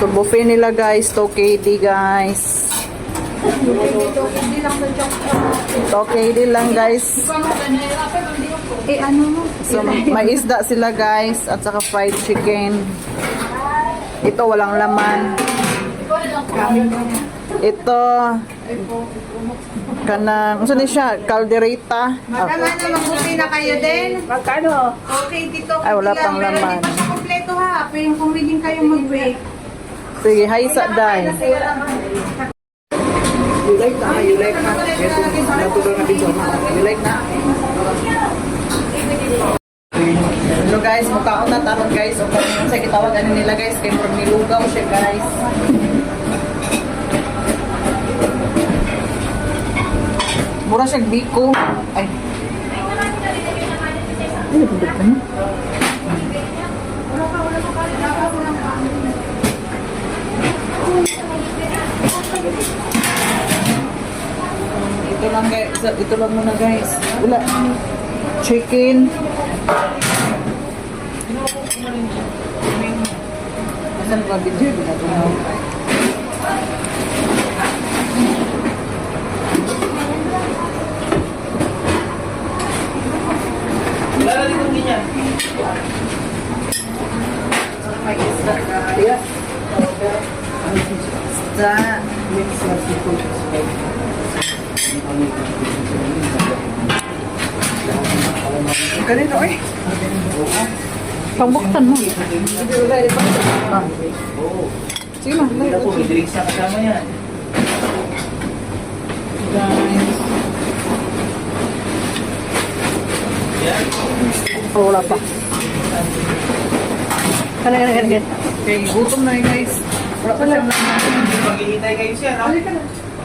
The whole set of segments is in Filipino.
So, buffet nila guys. 2KD guys. Hindi lang sa chocolate. 2KD lang guys. Eh, ano mo? So, may isda sila guys. At saka fried chicken. Ito, walang laman. Ito, kanang, ano siya? Caldereta. Magkano na magbuti na kayo din? Magkano? Okay, dito. Ay, wala pang laman. Siya kompleto ha. Yung kung willing kayo mag-wait. Sige, hi sa day. You like na, you like na. Ito, natural na pizza. You like na? Hello guys, mukhaon na taron guys. O kung sa kitawag ano nila guys, kay from nilugaw siya guys. Mura siyang biko. Ay. Ano ba ba? Ito lang guys, ito lang muna guys. Wala. Chicken. Asan ba video ginagawa? Isda. Kanino eh? Pangbuktan mo. Sige na. Hindi po, may drinks na kasama yan. Guys. Oh, wala pa. Kana, kana, kana, kana. Okay, gutom na yun guys. Wala pa laman. Maghihintay kayo siya, no? Kaya na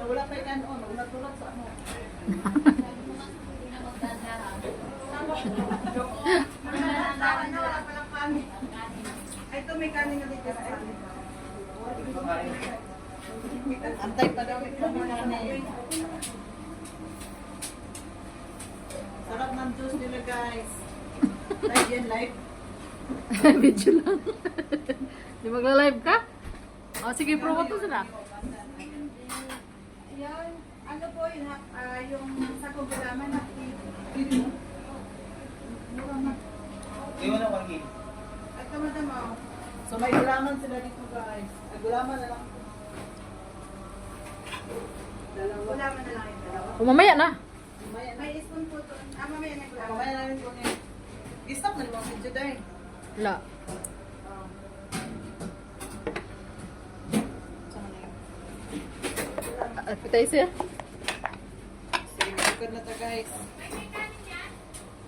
Wala pa yan, oh. Ulat-ulat sa ano. Ito may kanin na dito sa amin. Antay pa daw ng kanin. Sarap ng juice nila guys. Live yan, live. Video lang. Di magla-live ka? O, sige, promote mo sila. Yan. Ano po yun? ha? Ah, yung sa kugulaman na Iwan na, Wangki. At madam mo. So may gulaman sila dito guys. May gulaman na lang. Gulaman na lang yung dalawa. O, mamaya na. Mamaya na. May spoon po to. Ah, mamaya na gulaman. Mamaya na rin po ngayon. I-stop na naman video dahil. Wala. Appetizer? Sige, bukod na to guys.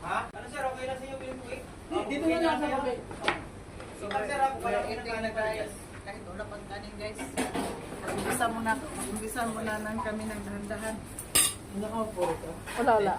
Ha? Ano sir, okay lang sa inyo yung cake? Dito na lang sa babi. So, sir, ako ito na guys. Kahit wala pang kanin guys. Umpisa muna, umpisa muna nang kami ng dahan-dahan. Wala, wala.